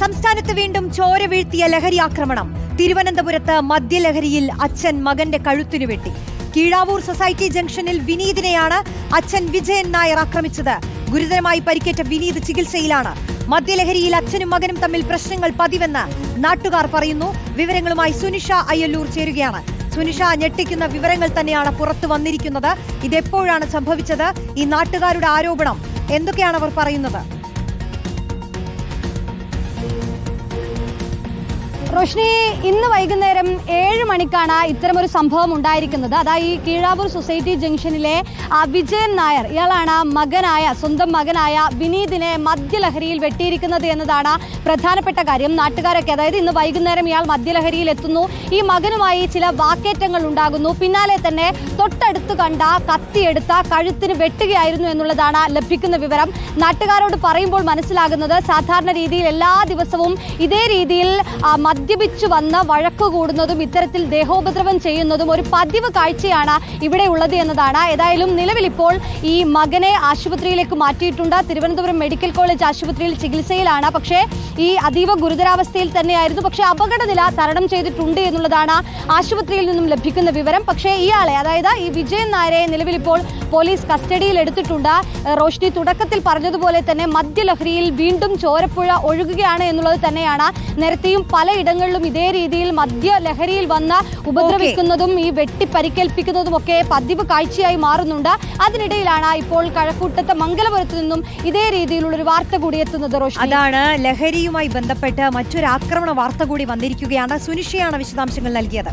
സംസ്ഥാനത്ത് വീണ്ടും ചോര വീഴ്ത്തിയ ലഹരി ആക്രമണം. തിരുവനന്തപുരത്ത് മദ്യലഹരിയിൽ അച്ഛൻ മകന്റെ കഴുത്തിനു വെട്ടി. കീഴാവൂർ സൊസൈറ്റി ജംഗ്ഷനിൽ വിനീതിനെയാണ് അച്ഛൻ വിജയൻ നായർ ആക്രമിച്ചത്. ഗുരുതരമായി പരിക്കേറ്റ വിനീത് ചികിത്സയിലാണ്. മദ്യലഹരിയിൽ അച്ഛനും മകനും തമ്മിൽ പ്രശ്നങ്ങൾ പതിവെന്ന് നാട്ടുകാർ പറയുന്നു. വിവരങ്ങളുമായി സുനിഷ അയ്യല്ലൂർ ചേരുകയാണ്. സുനിഷ ഞെട്ടിക്കുന്ന വിവരങ്ങൾ തന്നെയാണ് പുറത്തു വന്നിരിക്കുന്നത്. ഇതെപ്പോഴാണ് സംഭവിച്ചത്? ഈ നാട്ടുകാരുടെ ആരോപണം എന്തൊക്കെയാണ് അവർ പറയുന്നത്? റോഷ്നി ഇന്ന് വൈകുന്നേരം ഏഴ് മണിക്കാണ് ഇത്തരമൊരു സംഭവം ഉണ്ടായിരിക്കുന്നത്. അതായത് ഈ കീഴാവൂർ സൊസൈറ്റി ജംഗ്ഷനിലെ വിജയൻ നായർ. ഇയാളാണ് മകനായ സ്വന്തം മകനായ വിനീതിനെ മദ്യലഹരിയിൽ വെട്ടിയിരിക്കുന്നത് എന്നതാണ് പ്രധാനപ്പെട്ട കാര്യം. നാട്ടുകാരൊക്കെ അതായത് ഇന്ന് വൈകുന്നേരം ഇയാൾ മദ്യലഹരിയിൽ എത്തുന്നു. ഈ മകനുമായി ചില വാക്കേറ്റങ്ങൾ ഉണ്ടാകുന്നു. പിന്നാലെ തന്നെ തൊട്ടടുത്ത് കണ്ട കത്തിയെടുത്ത കഴുത്തിന് വെട്ടുകയായിരുന്നു എന്നുള്ളതാണ് ലഭിക്കുന്ന വിവരം. നാട്ടുകാരോട് പറയുമ്പോൾ മനസ്സിലാകുന്നത് സാധാരണ രീതിയിൽ എല്ലാ ദിവസവും ഇതേ രീതിയിൽ ആ, മദ്യപിച്ചു വന്ന് വഴക്ക് കൂടുന്നതും ഇത്തരത്തിൽ ദേഹോപദ്രവം ചെയ്യുന്നതും ഒരു പതിവ് കാഴ്ചയാണ് ഇവിടെ ഉള്ളത് എന്നതാണ്. ഏതായാലും നിലവിലിപ്പോൾ ഈ മകനെ ആശുപത്രിയിലേക്ക് മാറ്റിയിട്ടുണ്ട്. തിരുവനന്തപുരം മെഡിക്കൽ കോളേജ് ആശുപത്രിയിൽ ചികിത്സയിലാണ്. പക്ഷേ ഈ അതീവ ഗുരുതരാവസ്ഥയിൽ തന്നെയായിരുന്നു. പക്ഷേ അപകടനില തരണം ചെയ്തിട്ടുണ്ട് എന്നുള്ളതാണ് ആശുപത്രിയിൽ നിന്നും ലഭിക്കുന്ന വിവരം. പക്ഷേ ഇയാളെ അതായത് ഈ വിജയൻ നായരെ നിലവിലിപ്പോൾ പോലീസ് കസ്റ്റഡിയിൽ എടുത്തിട്ടുണ്ട്. റോഷ്നി തുടക്കത്തിൽ പറഞ്ഞതുപോലെ തന്നെ മദ്യലഹരിയിൽ വീണ്ടും ചോരപ്പുഴ ഒഴുകുകയാണ് എന്നുള്ളത് തന്നെയാണ്. നേരത്തെയും പലയിടങ്ങളിലും ഇതേ രീതിയിൽ മദ്യലഹരിയിൽ വന്ന ഉപദ്രവിക്കുന്നതും ഈ വെട്ടി പരിക്കേൽപ്പിക്കുന്നതും ഒക്കെ പതിവ് കാഴ്ചയായി മാറുന്നുണ്ട്. അതിനിടയിലാണ് ഇപ്പോൾ കഴക്കൂട്ടത്തെ മംഗലപുരത്ത് നിന്നും ഇതേ രീതിയിലുള്ള ഒരു വാർത്ത കൂടി എത്തുന്നത് അതാണ് ലഹരിയുമായി ബന്ധപ്പെട്ട് മറ്റൊരു ആക്രമണ വാർത്ത കൂടി വന്നിരിക്കുകയാണ്. സുനിഷയാണ് വിശദാംശങ്ങൾ നൽകിയത്.